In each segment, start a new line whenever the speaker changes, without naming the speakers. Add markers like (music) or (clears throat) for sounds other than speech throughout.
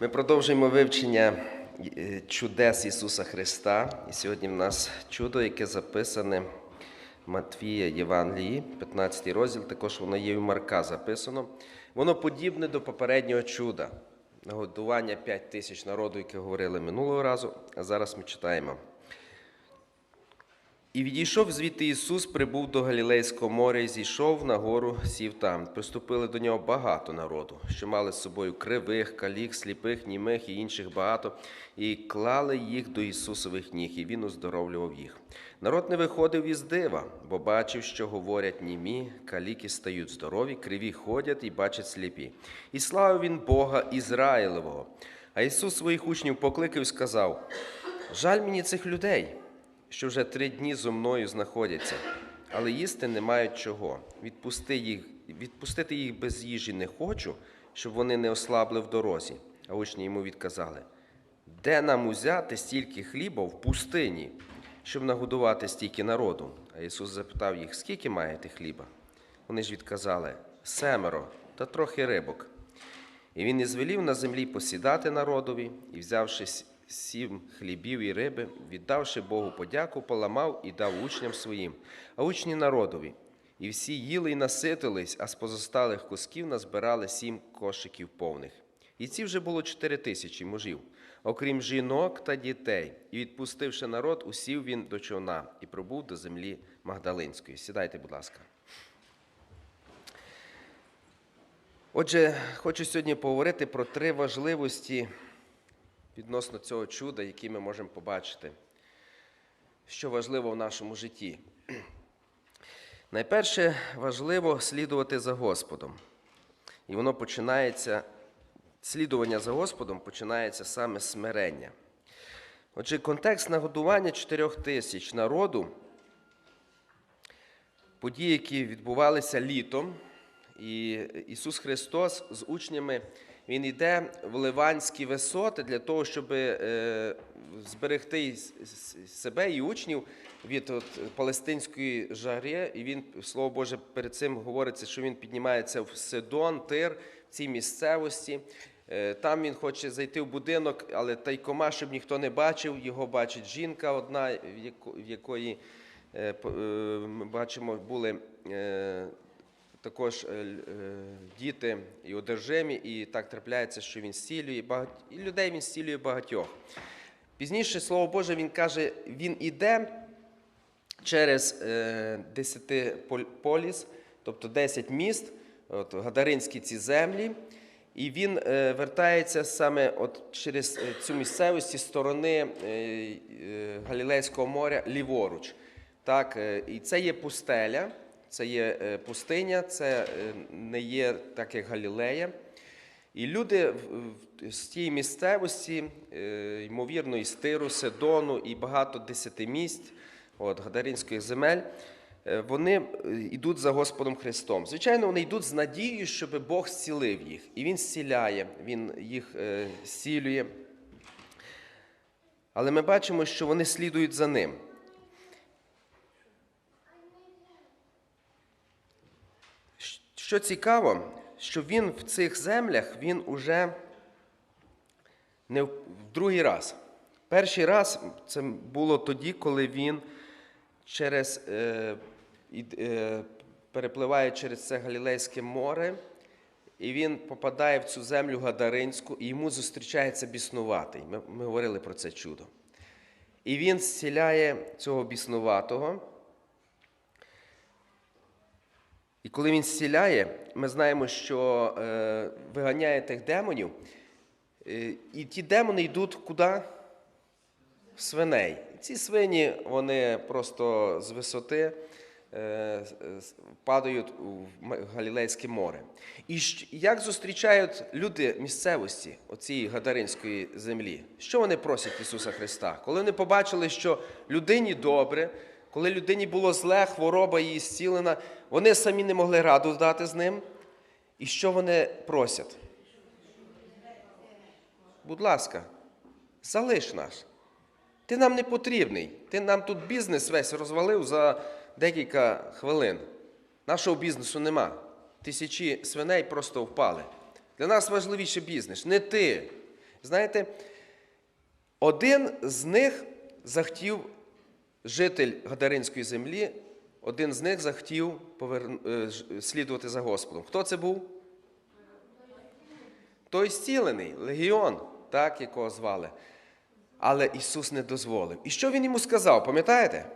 Ми продовжуємо вивчення е, чудес Ісуса Христа. І сьогодні в нас чудо, яке записане в Матвія Євангелії, 15 розділ, також воно є в Марка записано. Воно подібне до попереднього чуда. Нагодування 5 тисяч народу, яке говорили минулого разу, а зараз ми читаємо. І відійшов звідти Ісус, прибув до Галілейського моря і зійшов на гору, сів там. Приступили до нього багато народу, що мали з собою кривих, калік, сліпих, німих і інших багато, і клали їх до Ісусових ніг, і Він оздоровлював їх. Народ не виходив із дива, бо бачив, що говорять німі, каліки стають здорові, криві ходять і бачать сліпі. І славив він Бога Ізраїлевого. А Ісус своїх учнів покликав і сказав: Жаль мені цих людей що вже три дні зо мною знаходяться, але їсти не мають чого. Відпусти їх, відпустити їх без їжі не хочу, щоб вони не ослабли в дорозі. А учні йому відказали: де нам узяти стільки хліба в пустині, щоб нагодувати стільки народу? А Ісус запитав їх, скільки маєте хліба? Вони ж відказали семеро та трохи рибок. І він ізвелів на землі посідати народові, і, взявши сім хлібів і риби, віддавши Богу подяку, поламав і дав учням своїм, а учні народові. І всі їли й наситились, а з позосталих кусків назбирали сім кошиків повних. І ці вже було чотири тисячі мужів, окрім жінок та дітей. І, відпустивши народ, усів він до човна і пробув до землі Магдалинської. Сідайте, будь ласка. Отже, хочу сьогодні поговорити про три важливості відносно цього чуда, які ми можемо побачити, що важливо в нашому житті. (clears throat) Найперше важливо слідувати за Господом. І воно починається, слідування за Господом починається саме смирення. Отже, контекст нагодування чотирьох тисяч народу, події, які відбувалися літом, і Ісус Христос з учнями він йде в Ливанські висоти для того, щоб е, зберегти себе і учнів від от, палестинської жари. І він, слово Боже, перед цим говориться, що він піднімається в Сидон, Тир, в цій місцевості. Е, Там він хоче зайти в будинок, але тайкома, щоб ніхто не бачив. Його бачить жінка одна, в якої е, бачимо, були також діти і одержимі, і так трапляється, що він зцілює багать... і людей він зцілює багатьох. Пізніше, Слово Боже, він каже, він іде через десятиполіс, тобто 10 міст, от, Гадаринські ці землі, і він вертається саме от через цю місцевість сторони Галілейського моря ліворуч. Так, І це є пустеля. Це є пустиня, це не є так, як Галілея. І люди з тієї місцевості, ймовірно, із Тиру, Сидону і багато десятимість от, Гадаринських земель, вони йдуть за Господом Христом. Звичайно, вони йдуть з надією, щоб Бог зцілив їх. І Він зціляє, Він їх зцілює. Але ми бачимо, що вони слідують за ним. Що цікаво, що він в цих землях він уже не в другий раз. Перший раз це було тоді, коли він через, е, е, перепливає через це Галілейське море, і він попадає в цю землю Гадаринську, і йому зустрічається біснуватий. Ми, ми говорили про це чудо. І він зціляє цього біснуватого. І коли він зціляє, ми знаємо, що е, виганяє тих демонів, е, і ті демони йдуть куди? В свиней. Ці свині вони просто з висоти е, падають в Галілейське море. І як зустрічають люди місцевості оцієї Гадаринської землі? Що вони просять Ісуса Христа? Коли вони побачили, що людині добре, коли людині було зле, хвороба її зцілена, вони самі не могли раду дати з ним. І що вони просять? Будь ласка, залиш нас. Ти нам не потрібний. Ти нам тут бізнес весь розвалив за декілька хвилин. Нашого бізнесу нема. Тисячі свиней просто впали. Для нас важливіше бізнес. Не ти. Знаєте, один з них захотів, житель Гадаринської землі, один з них захотів поверн... е, слідувати за Господом. Хто це був? Той зцілений, легіон, так, якого звали. Але Ісус не дозволив. І що Він йому сказав, пам'ятаєте?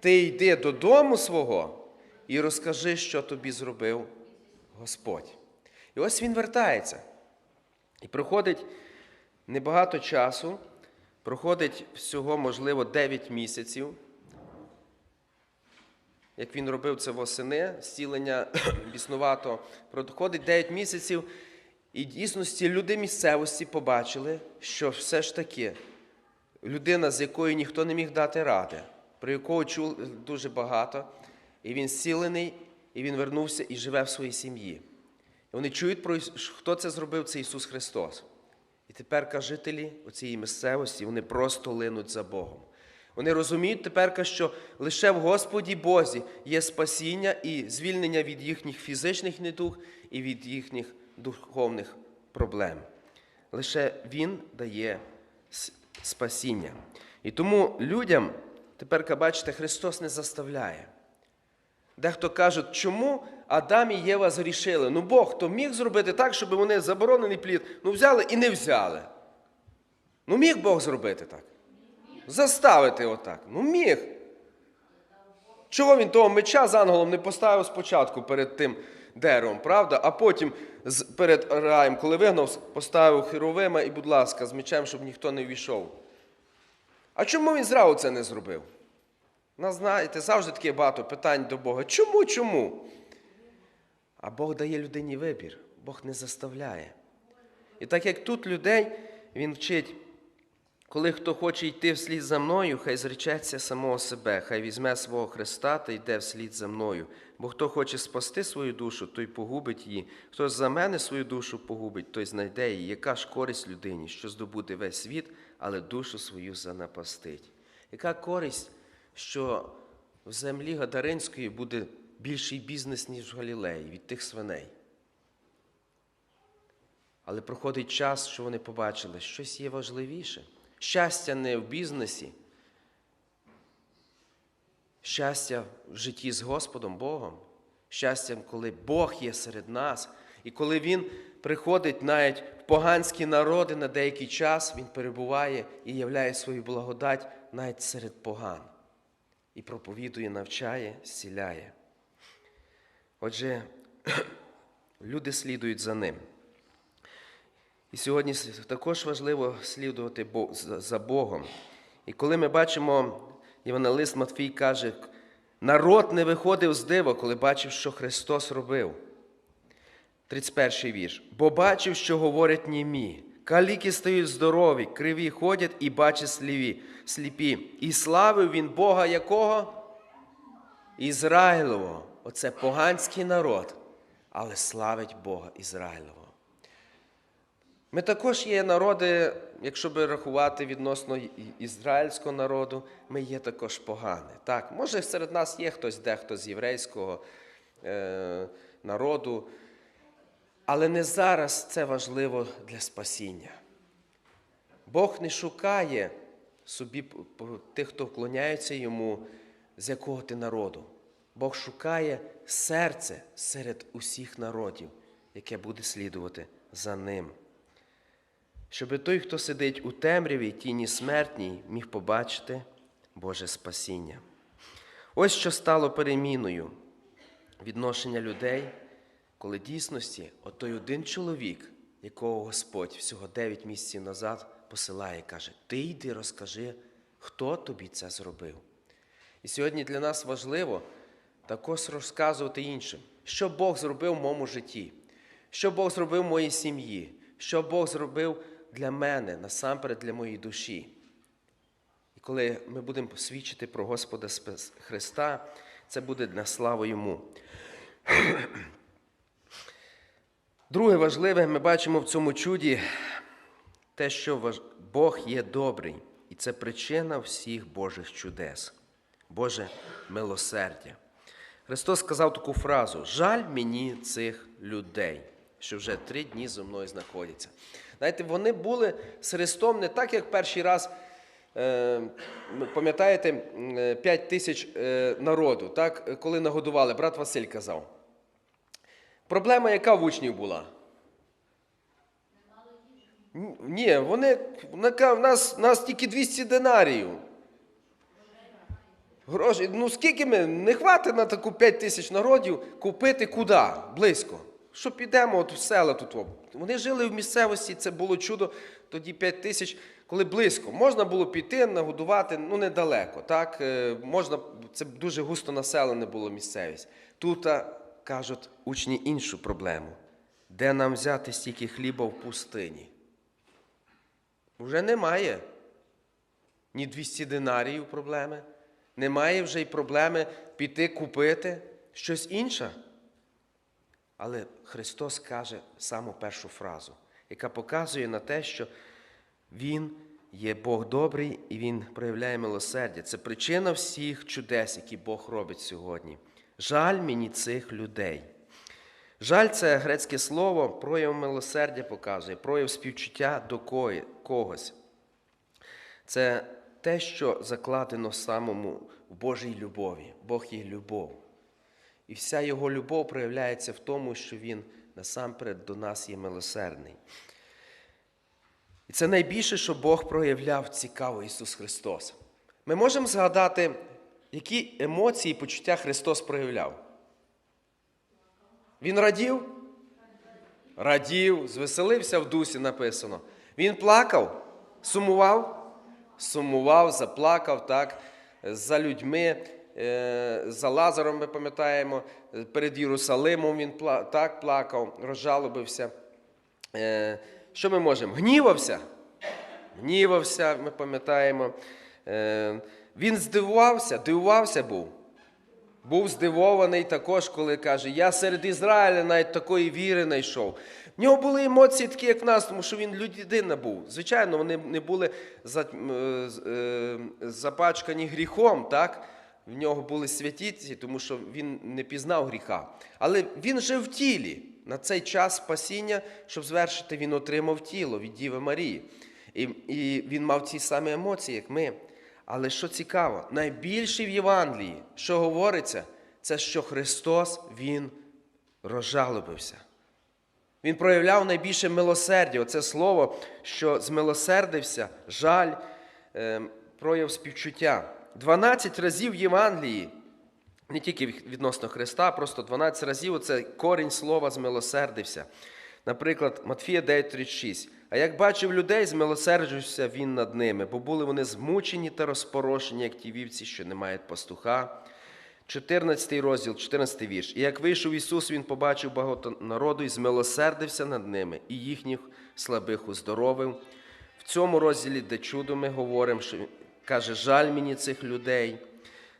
Ти йди додому свого і розкажи, що тобі зробив Господь. І ось він вертається. І проходить небагато часу, проходить всього, можливо, 9 місяців. Як він робив це восени, зцілення (clears throat) біснувато, проходить 9 місяців, і дійсності люди місцевості побачили, що все ж таки людина, з якою ніхто не міг дати ради, про якого чув дуже багато, і він зцілений, і він вернувся і живе в своїй сім'ї. І вони чують хто це зробив, це Ісус Христос. І тепер жителі цієї місцевості вони просто линуть за Богом. Вони розуміють тепер, що лише в Господі Бозі є спасіння і звільнення від їхніх фізичних недуг і від їхніх духовних проблем. Лише Він дає спасіння. І тому людям, тепер, бачите, Христос не заставляє. Дехто каже, чому Адам і Єва згрішили? Ну Бог то міг зробити так, щоб вони заборонений плід ну взяли і не взяли. Ну міг Бог зробити так? Заставити отак. Ну міг. Чого він того меча з ангелом не поставив спочатку перед тим деревом, правда? А потім перед раєм, коли вигнав, поставив херовима і, будь ласка, з мечем, щоб ніхто не війшов. А чому він зразу це не зробив? Ну, знаєте, завжди таке багато питань до Бога. Чому, чому? А Бог дає людині вибір, Бог не заставляє. І так як тут людей, Він вчить, коли хто хоче йти вслід за мною, хай зречеться самого себе, хай візьме свого Христа та йде вслід за мною. Бо хто хоче спасти свою душу, той погубить її. Хто за мене свою душу погубить, той знайде її. Яка ж користь людині, що здобуде весь світ, але душу свою занапастить? Яка користь, що в землі Гадаринської буде більший бізнес, ніж в Галілеї від тих свиней? Але проходить час, що вони побачили, щось є важливіше. Щастя не в бізнесі, щастя в житті з Господом Богом, щастя, коли Бог є серед нас, і коли Він приходить навіть в поганські народи на деякий час, Він перебуває і являє свою благодать навіть серед поган. І проповідує, навчає, зціляє. Отже, (clears throat) люди слідують за ним. І сьогодні також важливо слідувати за Богом. І коли ми бачимо, Євангелист Матфій каже, народ не виходив з дива, коли бачив, що Христос робив. 31 вірш. Бо бачив, що говорять німі. Каліки стають здорові, криві ходять і бачать сліпі. сліпі. І славив він Бога якого? Ізраїлового. Оце поганський народ, але славить Бога Ізраїлового. Ми також є народи, якщо би рахувати відносно ізраїльського народу, ми є також погані. Так, може серед нас є хтось дехто з єврейського е, народу, але не зараз це важливо для спасіння. Бог не шукає собі тих, хто вклоняється йому, з якого ти народу. Бог шукає серце серед усіх народів, яке буде слідувати за ним. Щоб той, хто сидить у темряві тіні смертній, міг побачити Боже спасіння. Ось що стало переміною відношення людей, коли дійсності отой один чоловік, якого Господь всього 9 місяців назад посилає, каже: Ти йди розкажи, хто тобі це зробив. І сьогодні для нас важливо також розказувати іншим, що Бог зробив в моєму житті, що Бог зробив в моїй сім'ї, що Бог зробив для мене, насамперед для моєї душі. І коли ми будемо свідчити про Господа Христа, це буде на славу Йому. Друге важливе, ми бачимо в цьому чуді те, що Бог є добрий, і це причина всіх Божих чудес, Боже милосердя. Христос сказав таку фразу: жаль мені цих людей, що вже три дні зо мною знаходяться. Знаєте, вони були з Христом не так, як перший раз. Е, пам'ятаєте, 5 тисяч е, народу, так, коли нагодували, брат Василь казав. Проблема, яка в учнів була? Ні, вони в нас, нас тільки 200 динаріїв. Гроші. Ну скільки ми? Не хватить на таку 5 тисяч народів купити куди? Близько. Що підемо от в села тут. Вони жили в місцевості, це було чудо. Тоді 5 тисяч, коли близько. Можна було піти, нагодувати, ну недалеко. Так? Е, Можна, це дуже густо населене було місцевість. Тут кажуть учні іншу проблему. Де нам взяти стільки хліба в пустині? Вже немає ні 200 динаріїв проблеми. Немає вже й проблеми піти купити щось інше. Але Христос каже саму першу фразу, яка показує на те, що Він є Бог добрий і Він проявляє милосердя. Це причина всіх чудес, які Бог робить сьогодні. Жаль мені цих людей. Жаль це грецьке слово, прояв милосердя показує, прояв співчуття до когось. Це те, що закладено самому в Божій любові. Бог є любов. І вся його любов проявляється в тому, що Він насамперед до нас є милосердний. І це найбільше, що Бог проявляв цікаво Ісус Христос. Ми можемо згадати, які емоції і почуття Христос проявляв. Він радів? Радів, звеселився в дусі написано. Він плакав, сумував, сумував, заплакав так, за людьми, е, за Лазаром, ми пам'ятаємо, перед Єрусалимом він так плакав, розжалобився. Е, Що ми можемо? Гнівався. Гнівався, ми пам'ятаємо. Е, Він здивувався, дивувався був. Був здивований також, коли каже, я серед Ізраїля навіть такої віри знайшов. В нього були емоції такі, як в нас, тому що він людина був. Звичайно, вони не були е, е, запачкані гріхом, так? В нього були святіці, тому що він не пізнав гріха. Але він жив в тілі. На цей час спасіння, щоб звершити, він отримав тіло від Діви Марії. І, і він мав ті самі емоції, як ми. Але що цікаво, найбільше в Євангелії, що говориться, це що Христос Він розжалобився. Він проявляв найбільше милосердя. Оце слово, що змилосердився, жаль, е, прояв співчуття. 12 разів в Євангелії, не тільки відносно Христа, просто 12 разів це корінь слова змилосердився. Наприклад, Матфія 9,36. А як бачив людей, змилосерджувався він над ними, бо були вони змучені та розпорошені, як ті вівці, що не мають пастуха. 14 розділ, 14 вірш. І як вийшов Ісус, Він побачив багато народу і змилосердився над ними, і їхніх слабих уздоровив. В цьому розділі, де чудо ми говоримо, що каже, жаль мені цих людей.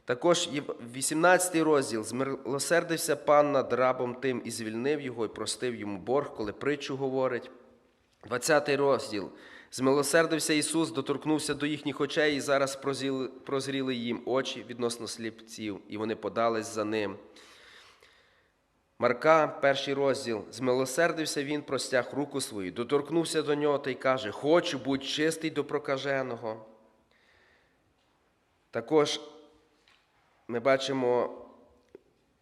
Також є 18 розділ змилосердився пан над рабом тим і звільнив його, і простив йому борг, коли притчу говорить. 20 розділ. Змилосердився Ісус, доторкнувся до їхніх очей, і зараз прозріли їм очі відносно сліпців, і вони подались за ним. Марка, перший розділ. Змилосердився він, простяг руку свою, доторкнувся до нього та й каже: Хочу, будь чистий до прокаженого. Також ми бачимо,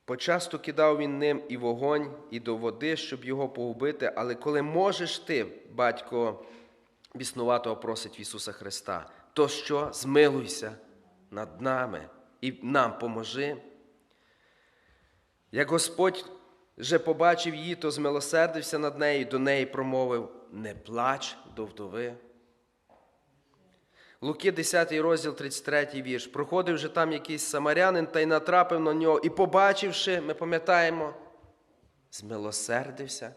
почасту кидав він ним і вогонь, і до води, щоб його погубити. Але коли можеш ти, батько біснуватого просить Ісуса Христа, то що змилуйся над нами і нам поможи. Як Господь вже побачив її, то змилосердився над нею, до неї промовив: Не плач до вдови. Луки, 10 розділ, 33 вірш. Проходив же там якийсь самарянин та й натрапив на нього, і, побачивши, ми пам'ятаємо, змилосердився.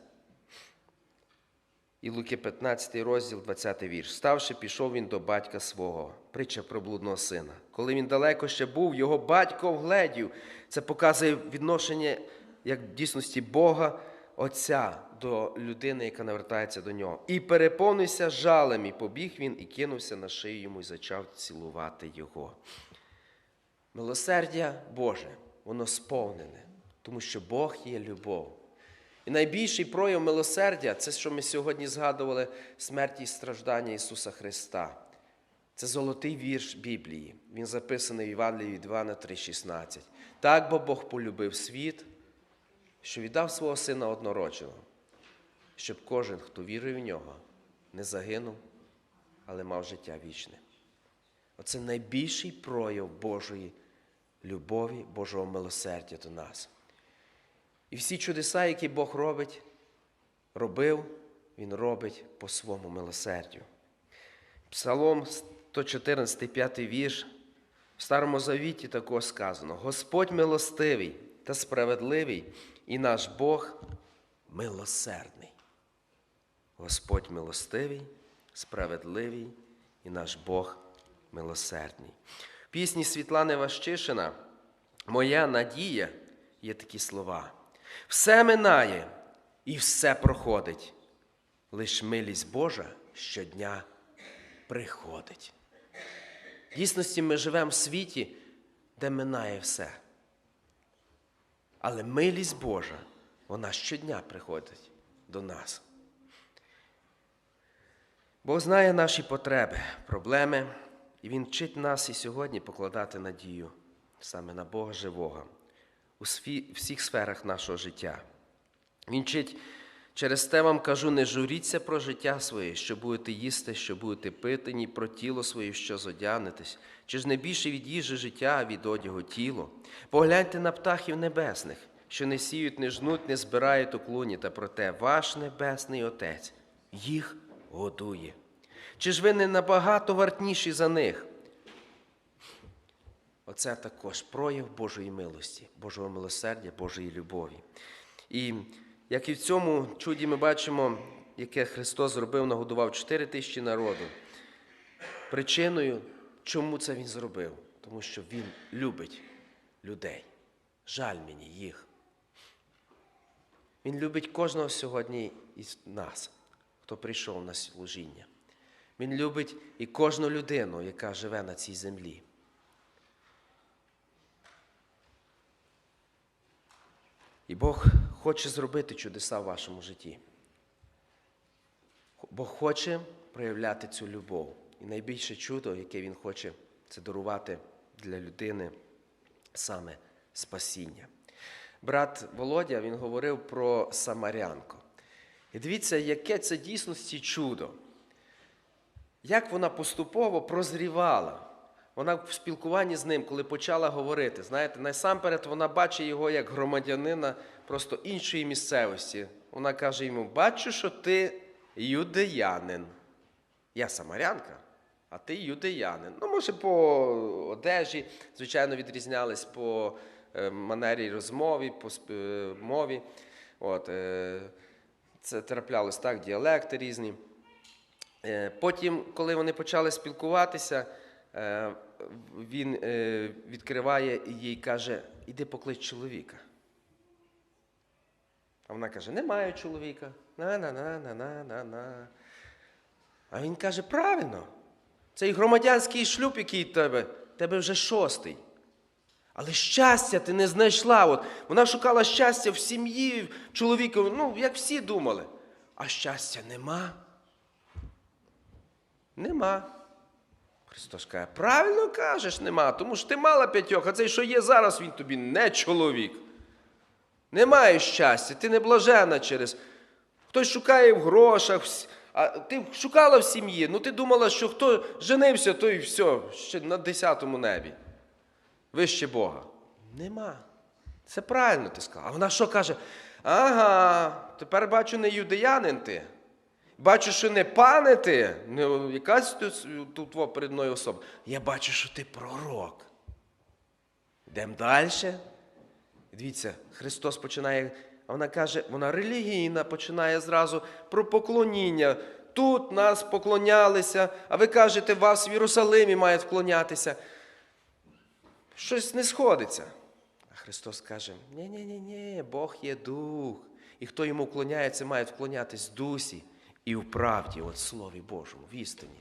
І Луки 15 розділ, 20 вірш. Ставши, пішов він до батька свого, притча про блудного сина. Коли він далеко ще був, його батько вгледів. Це показує відношення як в дійсності Бога Отця до людини, яка навертається до нього. І переповнився жалем, і побіг він, і кинувся на шию йому, і зачав цілувати його. Милосердя Боже, воно сповнене, тому що Бог є любов. І найбільший прояв милосердя це, що ми сьогодні згадували смерті і страждання Ісуса Христа. Це золотий вірш Біблії. Він записаний в Івангелії від Івана 3,16. Так бо Бог полюбив світ, що віддав свого Сина однородженого, щоб кожен, хто вірує в нього, не загинув, але мав життя вічне. Оце найбільший прояв Божої любові, Божого милосердя до нас. І всі чудеса, які Бог робить, робив, Він робить по своєму милосердю. Псалом 114, 5 вірш. В Старому Завіті також сказано: Господь милостивий та справедливий, і наш Бог милосердний. Господь милостивий, справедливий і наш Бог милосердний. В пісні Світлани Ващишина Моя надія є такі слова. Все минає і все проходить. Лиш милість Божа щодня приходить. В дійсності ми живемо в світі, де минає все. Але милість Божа, вона щодня приходить до нас. Бог знає наші потреби, проблеми, і Він вчить нас і сьогодні покладати надію саме на Бога живого у всіх сферах нашого життя. Він вчить, через те вам кажу, не журіться про життя своє, що будете їсти, що будете пити, ні про тіло своє, що зодягнетесь. Чи ж не більше від їжі життя, а від одягу тіло? Погляньте на птахів небесних, що не сіють, не жнуть, не збирають у клуні, та проте ваш небесний Отець їх годує. Чи ж ви не набагато вартніші за них? Оце також прояв Божої милості, Божого милосердя, Божої любові. І як і в цьому чуді ми бачимо, яке Христос зробив, нагодував 4 тисячі народу. Причиною, чому це Він зробив? Тому що Він любить людей. Жаль мені їх. Він любить кожного сьогодні із нас, хто прийшов на служіння. Він любить і кожну людину, яка живе на цій землі. І Бог хоче зробити чудеса в вашому житті. Бог хоче проявляти цю любов. І найбільше чудо, яке Він хоче, це дарувати для людини саме спасіння. Брат Володя він говорив про Самарянку. І дивіться, яке це дійсності чудо. Як вона поступово прозрівала. Вона в спілкуванні з ним, коли почала говорити, знаєте, насамперед вона бачить його як громадянина просто іншої місцевості. Вона каже йому: бачу, що ти юдеянин. Я самарянка, а ти юдеянин. Ну, може, по одежі, звичайно, відрізнялись по е, манері розмові, по е, мові. От, е, це траплялось так, діалекти різні. Е, Потім, коли вони почали спілкуватися, е, він е, відкриває і їй каже: іди поклич чоловіка. А вона каже: немає чоловіка. На-на-на-на-на-на-на. А він каже: правильно, цей громадянський шлюб, який тебе, тебе вже шостий. Але щастя ти не знайшла. От, вона шукала щастя в сім'ї, в чоловіка, ну, як всі думали. А щастя нема. Нема. Христос каже, правильно кажеш, нема, тому що ти мала п'ятьох, а цей, що є зараз, він тобі не чоловік. Немає щастя, ти не блажена через. Хтось шукає в грошах, а ти шукала в сім'ї, ну ти думала, що хто женився, той все, ще на десятому небі. Вище Бога. Нема. Це правильно ти сказала. А вона що каже? Ага, тепер бачу, не юдеянин ти. Бачу, що не пане ти, не якась тут, перед мною особа. Я бачу, що ти пророк. Йдемо далі. Дивіться, Христос починає, а вона каже, вона релігійна, починає зразу про поклоніння. Тут нас поклонялися, а ви кажете, вас в Єрусалимі мають вклонятися. Щось не сходиться. А Христос каже: ні-ні-ні, ні Бог є дух. І хто йому вклоняється, має вклонятись в дусі і в правді, от Слові Божому, в істині.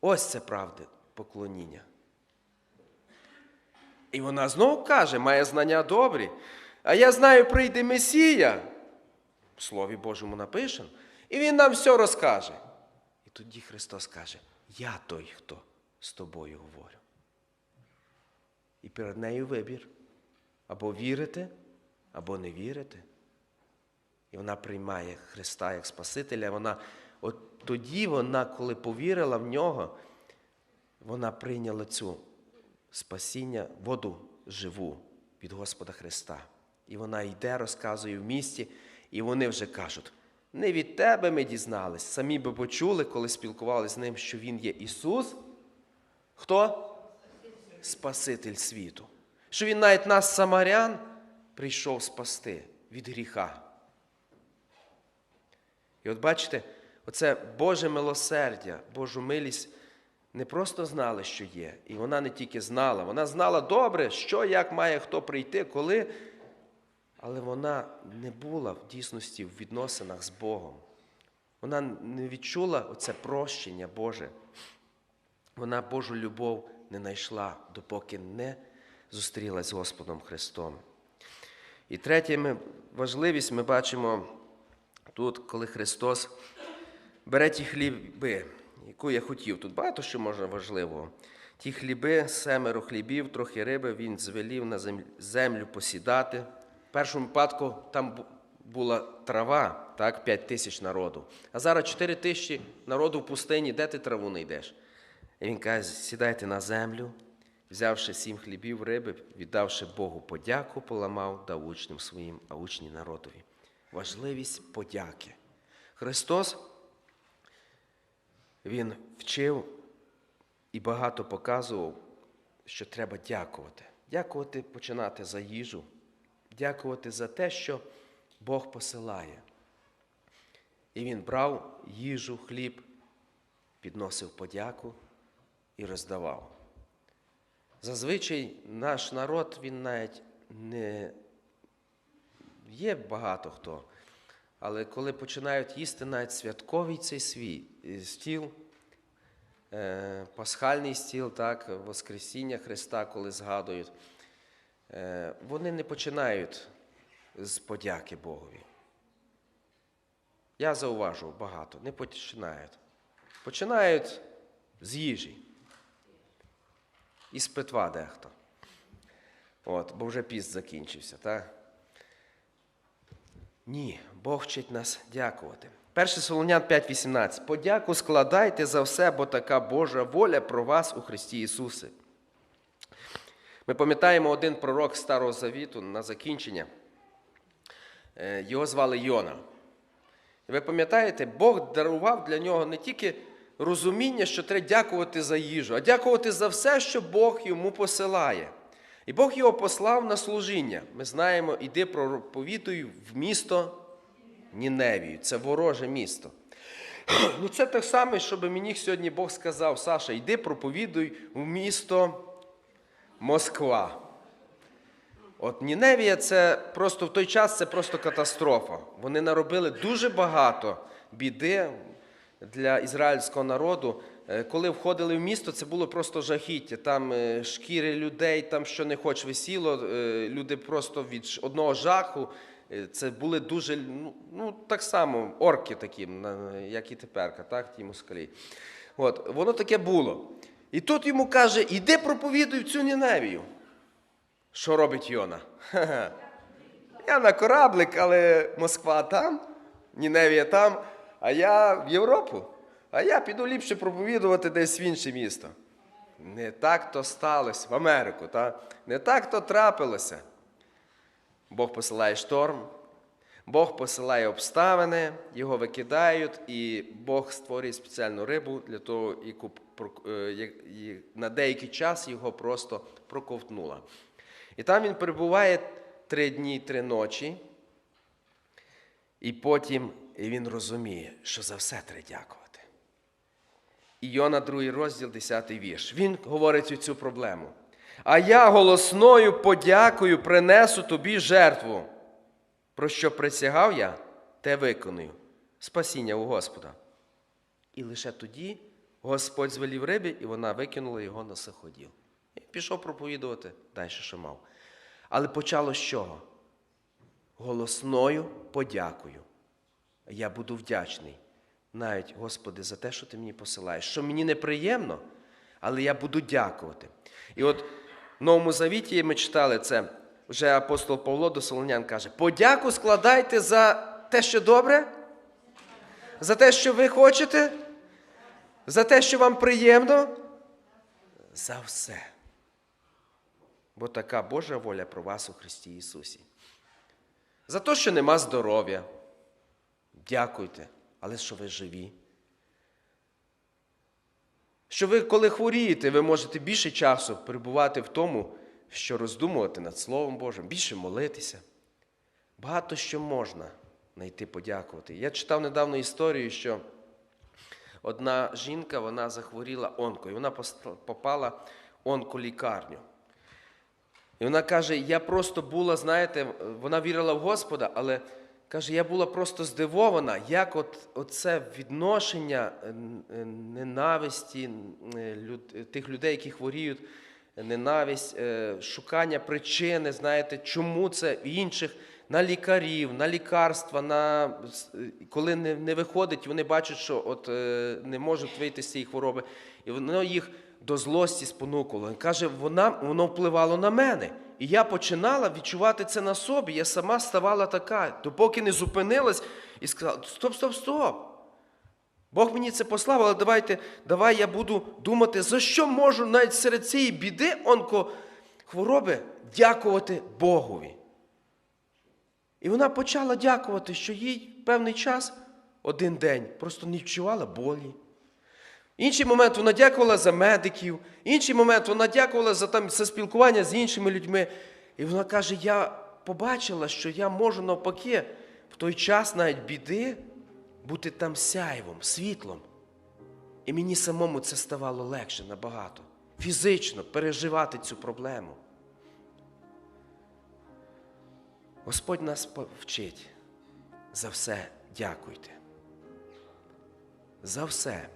Ось це правда поклоніння. І вона знову каже, має знання добрі. А я знаю, прийде Месія, в Слові Божому напишемо, і Він нам все розкаже. І тоді Христос каже: Я той, хто з тобою говорю. І перед нею вибір. Або вірити, або не вірити. І вона приймає Христа як Спасителя. Вона, от тоді вона, коли повірила в нього, вона прийняла цю спасіння, воду живу від Господа Христа. І вона йде, розказує в місті, і вони вже кажуть: не від тебе ми дізнались, самі би почули, коли спілкувалися з ним, що Він є Ісус. Хто? Спаситель світу. Що Він навіть нас, самарян, прийшов спасти від гріха. І от бачите, оце Боже милосердя, Божу милість не просто знали, що є. І вона не тільки знала, вона знала добре, що, як має хто прийти, коли. Але вона не була в дійсності в відносинах з Богом. Вона не відчула оце прощення Боже. Вона Божу любов не знайшла, допоки не зустрілась з Господом Христом. І третє ми, важливість ми бачимо тут, коли Христос бере ті хліби, яку я хотів. Тут багато що можна важливого. Ті хліби, семеро хлібів, трохи риби, він звелів на землю, посідати. В першому випадку там була трава, так, 5 тисяч народу. А зараз 4 тисячі народу в пустині, де ти траву не йдеш? І він каже, сідайте на землю, взявши сім хлібів риби, віддавши Богу подяку, поламав, дав учням своїм, а учні народові. Важливість подяки. Христос, Він вчив і багато показував, що треба дякувати. Дякувати починати за їжу, дякувати за те, що Бог посилає. І він брав їжу, хліб, підносив подяку і роздавав. Зазвичай наш народ, він навіть не є багато хто. Але коли починають їсти навіть святковий цей свій е, стіл, е, пасхальний стіл, так, Воскресіння Христа, коли згадують, е, вони не починають з подяки Богові. Я зауважу багато, не починають. Починають з їжі. І з дехто. От, бо вже піст закінчився, так? Ні, Бог вчить нас дякувати. 1 Солонян 5,18. Подяку складайте за все, бо така Божа воля про вас у Христі Ісусе. Ми пам'ятаємо один пророк Старого Завіту на закінчення. Е, Його звали Йона. Ви пам'ятаєте, Бог дарував для нього не тільки розуміння, що треба дякувати за їжу, а дякувати за все, що Бог йому посилає. І Бог його послав на служіння. Ми знаємо, іди проповідуй в місто Ніневію. Це вороже місто. (clears throat) Ну, це те саме, щоб мені сьогодні Бог сказав, Саша, йди проповідуй в місто Москва. От Ніневія це просто в той час це просто катастрофа. Вони наробили дуже багато біди для ізраїльського народу. Е, Коли входили в місто, це було просто жахіття. Там е, шкіри людей, там що не хоч висіло, е, люди просто від одного жаху. Це були дуже, ну, ну так само, орки такі, як і теперка, так, ті москалі. От, воно таке було. І тут йому каже: іди проповідуй цю Ніневію. Що робить Йона? Ха-ха. (laughs) Я на кораблик, але Москва там, Ніневія там, а я в Європу. А я піду ліпше проповідувати десь в інше місто. Не так то сталося в Америку, та? не так то трапилося. Бог посилає шторм, Бог посилає обставини, його викидають, і Бог створює спеціальну рибу для того, яку е, на деякий час його просто проковтнула. І там він перебуває три дні, три ночі, і потім він розуміє, що за все треба дякувати. І Йона, другий розділ, 10 вірш. Він говорить цю проблему. А я голосною подякою принесу тобі жертву. Про що присягав я, те виконую. Спасіння у Господа. І лише тоді Господь звелів рибі, і вона викинула його на суходіл. І пішов проповідувати далі, що мав. Але почало з чого? Голосною подякою. Я буду вдячний. Навіть, Господи, за те, що ти мені посилаєш. Що мені неприємно, але я буду дякувати. І от в Новому Завіті ми читали це, вже апостол Павло до Солонян каже: подяку складайте за те, що добре, за те, що ви хочете, за те, що вам приємно, за все. Бо така Божа воля про вас у Христі Ісусі. За те, що нема здоров'я. Дякуйте, але що ви живі. Що ви, коли хворієте, ви можете більше часу перебувати в тому, що роздумувати над Словом Божим, більше молитися. Багато що можна знайти подякувати. Я читав недавно історію, що одна жінка вона захворіла онкою, вона попала в онколікарню. І вона каже: я просто була, знаєте, вона вірила в Господа, але каже, я була просто здивована, як от, оце відношення е, е, ненависті е, люд- тих людей, які хворіють, ненависть, шукання причини, знаєте, чому це інших, на лікарів, на лікарства, на, коли не, не виходить, вони бачать, що от, не можуть вийти з цієї хвороби. І воно їх до злості спонукало. Каже, вона, воно впливало на мене. І я починала відчувати це на собі. Я сама ставала така, допоки не зупинилась і сказала: стоп, стоп, стоп. Бог мені це послав, але давайте, давай я буду думати, за що можу навіть серед цієї біди онкохвороби дякувати Богові. І вона почала дякувати, що їй певний час, один день, просто не відчувала болі. Інший момент вона дякувала за медиків, інший момент вона дякувала за, там, за спілкування з іншими людьми. І вона каже: я побачила, що я можу навпаки в той час навіть біди бути там сяйвом, світлом. І мені самому це ставало легше набагато. Фізично переживати цю проблему. Господь нас вчить. За все дякуйте. За все,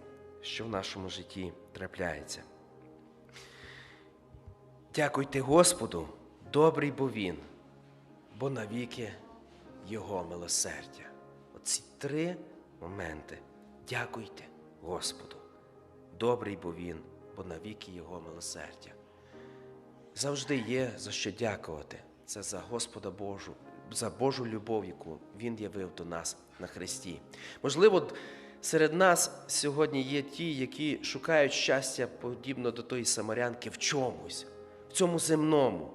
що в нашому житті трапляється. Дякуйте Господу, добрий бо Він, бо навіки Його милосердя. Оці три моменти. Дякуйте Господу. Добрий бо Він, бо навіки Його милосердя. Завжди є за що дякувати. Це за Господа Божу, за Божу любов, яку Він явив до нас на Христі. Можливо, серед нас сьогодні є ті, які шукають щастя подібно до тої самарянки в чомусь, в цьому земному.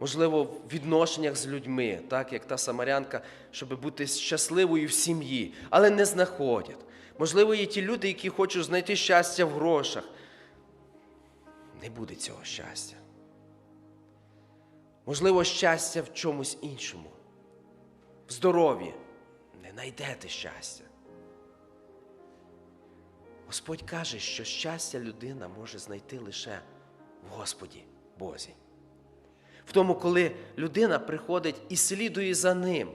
Можливо, в відношеннях з людьми, так як та самарянка, щоб бути щасливою в сім'ї, але не знаходять. Можливо, є ті люди, які хочуть знайти щастя в грошах. Не буде цього щастя. Можливо, щастя в чомусь іншому. В здоров'ї не знайдете щастя. Господь каже, що щастя людина може знайти лише в Господі Бозі. В тому, коли людина приходить і слідує за Ним,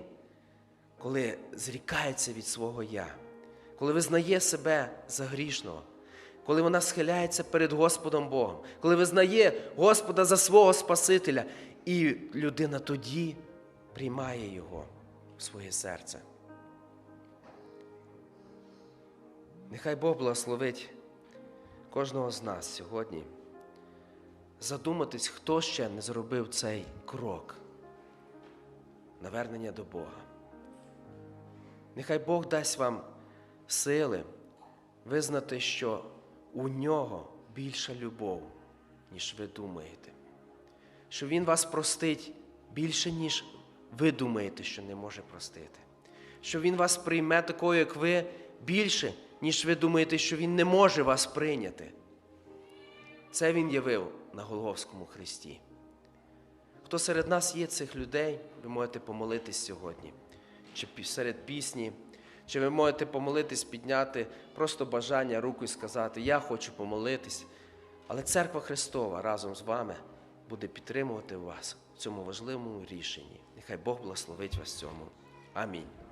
коли зрікається від свого я, коли визнає себе за грішного, коли вона схиляється перед Господом Богом, коли визнає Господа за свого Спасителя, і людина тоді приймає Його в своє серце. Нехай Бог благословить кожного з нас сьогодні задуматись, хто ще не зробив цей крок навернення до Бога. Нехай Бог дасть вам сили визнати, що у нього більша любов, ніж ви думаєте, що Він вас простить більше, ніж ви думаєте, що не може простити, що Він вас прийме такою, як ви, більше, ніж ви думаєте, що Він не може вас прийняти. Це Він явив на Голговському Христі. Хто серед нас є цих людей, ви можете помолитись сьогодні, чи серед пісні, чи ви можете помолитись, підняти просто бажання руку і сказати, я хочу помолитись. Але Церква Христова разом з вами буде підтримувати вас в цьому важливому рішенні. Нехай Бог благословить вас в цьому. Амінь.